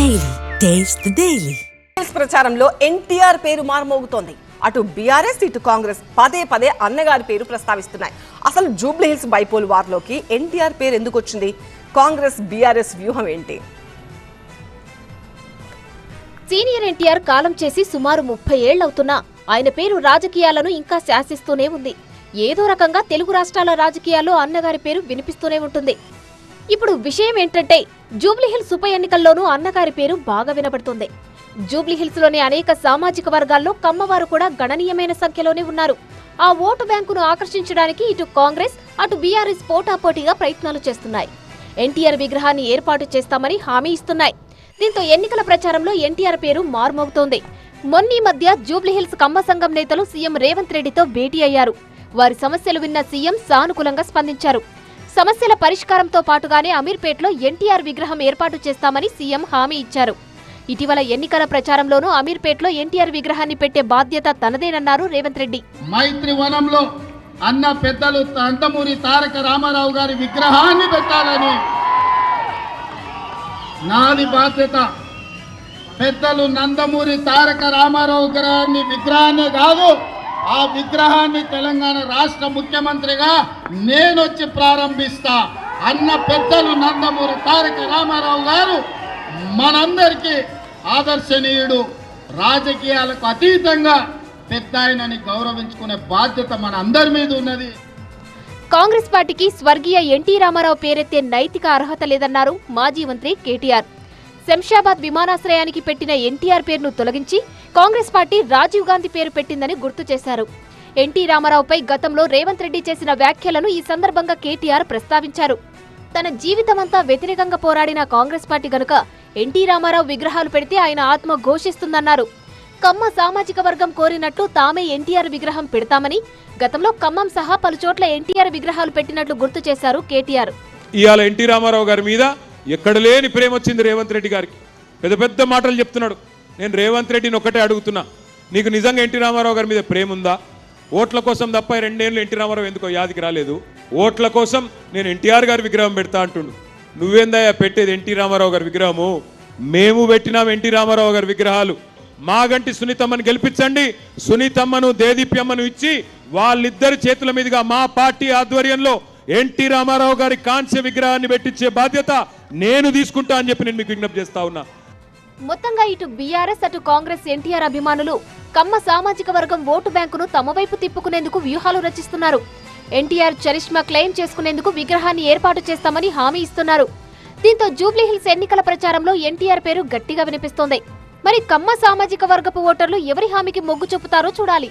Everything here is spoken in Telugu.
The Daily. కాంగ్రెస్ ప్రచారంలో ఎన్టీఆర్ పేరు మారుమోగుతోంది. అటు బీఆర్ఎస్ ఇటు కాంగ్రెస్ పదే పదే అన్నగారి పేరు ప్రస్తావిస్తున్నాయి. అసలు జూబ్లీ హిల్స్ బైపోల్ వార్లోకి ఎన్టీఆర్ పేరు ఎందుకు వచ్చింది? కాంగ్రెస్ బీఆర్ఎస్ వ్యూహం ఏంటి? సీనియర్ ఎన్టీఆర్ కాలం చేసి సుమారు ముప్పై ఏళ్ళవుతున్నా ఆయన పేరు రాజకీయాలను ఇంకా శాసిస్తూనే ఉంది. ఏదో రకంగా తెలుగు రాష్ట్రాల రాజకీయాల్లో అన్నగారి పేరు వినిపిస్తూనే ఉంటుంది. ఇప్పుడు విషయం ఏంటంటే జూబ్లీహిల్స్ ఉప ఎన్నికల్లోనూ అన్నగారి పేరు బాగా వినబడుతుంది. జూబ్లీహిల్స్లోని అనేక సామాజిక వర్గాల్లో కమ్మవారు కూడా గణనీయమైన సంఖ్యలోనే ఉన్నారు. ఆ ఓటు బ్యాంకును ఆకర్షించడానికి ఇటు కాంగ్రెస్ అటు బీఆర్ఎస్ పోటాపోటీగా ప్రయత్నాలు చేస్తున్నాయి. ఎన్టీఆర్ విగ్రహాన్ని ఏర్పాటు చేస్తామని హామీ ఇస్తున్నాయి. దీంతో ఎన్నికల ప్రచారంలో ఎన్టీఆర్ పేరు మార్మోగుతోంది. మొన్నీ మధ్య జూబ్లీహిల్స్ కమ్మ సంఘం నేతలు సీఎం రేవంత్ రెడ్డితో భేటీ అయ్యారు. వారి సమస్యలు విన్న సీఎం సానుకూలంగా స్పందించారు. సమస్యల పరిష్కారంతో పాటుగానే అమీర్పేటలో ఎన్టీఆర్ విగ్రహం ఏర్పాటు చేస్తామని సీఎం హామీ ఇచ్చారు. ఇటీవల ఎన్నికల ప్రచారంలోనూ అమీర్పేటలో ఎన్టీఆర్ విగ్రహాన్ని పెట్టే బాధ్యత తనదేనన్నారు రేవంత్ రెడ్డి. మైత్రి వనంలో అన్న పెద్దలు నందమూరి తారక రామారావు గారి విగ్రహాన్ని పెట్టాలని నాది బాధ్యత పెద్దలు నందమూరి తారక రామారావు గారిని విగ్రహాన్ని కాదు ఆ విగ్రహాన్ని తెలంగాణ రాష్ట్ర ముఖ్యమంత్రిగా నేను వచ్చి ప్రారంభిస్తా అన్న పెద్దలు నందమూరి తారక రామారావు గారు మనందరికీ ఆదర్శనీయుడు రాజకీయాలకు అతీతంగా పెద్ద ఆయనని గౌరవించుకునే బాధ్యత మన అందరి మీద ఉన్నది. కాంగ్రెస్ పార్టీకి స్వర్గీయ ఎన్టీ రామారావు పేరెత్తే నైతిక అర్హత లేదన్నారు మాజీ మంత్రి కేటీఆర్. శంషాబాద్ విమానాశ్రయానికి పెట్టిన ఎన్టీఆర్ పేరును తొలగించి కాంగ్రెస్ పార్టీ రాజీవ్ గాంధీ పేరు పెట్టిందని గుర్తు చేశారు. ఎన్టీ రామారావుపై గతంలో రేవంత్ రెడ్డి చేసిన వ్యాఖ్యలను ఈ సందర్భంగా కేటీఆర్ ప్రస్తావించారు. తన జీవితమంతా వ్యతిరేకంగా పోరాడిన కాంగ్రెస్ పార్టీ గనుక ఎన్టీ రామారావు విగ్రహాలు పెడితే ఆయన ఆత్మ ఘోషిస్తుందన్నారు. కమ్మ సామాజిక వర్గం కోరినట్లు తామే ఎన్టీఆర్ విగ్రహం పెడతామని గతంలో ఖమ్మం సహా పలు చోట్ల ఎన్టీఆర్ విగ్రహాలు పెట్టినట్లు గుర్తు చేశారు కేటీఆర్. ఇవాళ ఎన్టీ రామారావు గారి మీద ఎక్కడ లేని ప్రేమ వచ్చింది రేవంత్ రెడ్డి గారికి. పెద్ద పెద్ద మాటలు చెప్తున్నాడు. నేను రేవంత్ రెడ్డిని ఒక్కటే అడుగుతున్నా. నీకు నిజంగా ఎన్టీ రామారావు గారి మీద ప్రేమ ఉందా ఓట్ల కోసం తప్ప రెండేళ్ళు ఎన్టీ రామారావు ఎందుకో యాదికి రాలేదు? ఓట్ల కోసం నేను ఎన్టీఆర్ గారి విగ్రహం పెడతా అంటుండు. నువ్వేందయ్యా పెట్టేది ఎన్టీ రామారావు గారి విగ్రహము? మేము పెట్టినాం ఎన్టీ రామారావు గారి విగ్రహాలు. మాగంటి సునీతమ్మను గెలిపించండి. సునీతమ్మను దేదీప్యమ్మను ఇచ్చి వాళ్ళిద్దరి చేతుల మీదుగా మా పార్టీ ఆధ్వర్యంలో ఎన్టీ రామారావు గారి కాంస్య విగ్రహాన్ని పెట్టించే బాధ్యత నేను తీసుకుంటా అని చెప్పి నేను మీకు విజ్ఞప్తి చేస్తా ఉన్నా. మొత్తంగా ఇటు బీఆర్ఎస్ అటు కాంగ్రెస్ ఎన్టీఆర్ అభిమానులు కమ్మ సామాజిక వర్గం ఓటు బ్యాంకును తమ వైపు తిప్పుకునేందుకు వ్యూహాలు రచిస్తున్నారు. ఎన్టీఆర్ చరిష్మా క్లెయిమ్ చేసుకునేందుకు విగ్రహాన్ని ఏర్పాటు చేస్తామని హామీ ఇస్తున్నారు. దీంతో జూబ్లీహిల్స్ ఎన్నికల ప్రచారంలో ఎన్టీఆర్ పేరు గట్టిగా వినిపిస్తోంది. మరి కమ్మ సామాజిక వర్గపు ఓటర్లు ఎవరి హామీకి మొగ్గు చూపుతారో చూడాలి.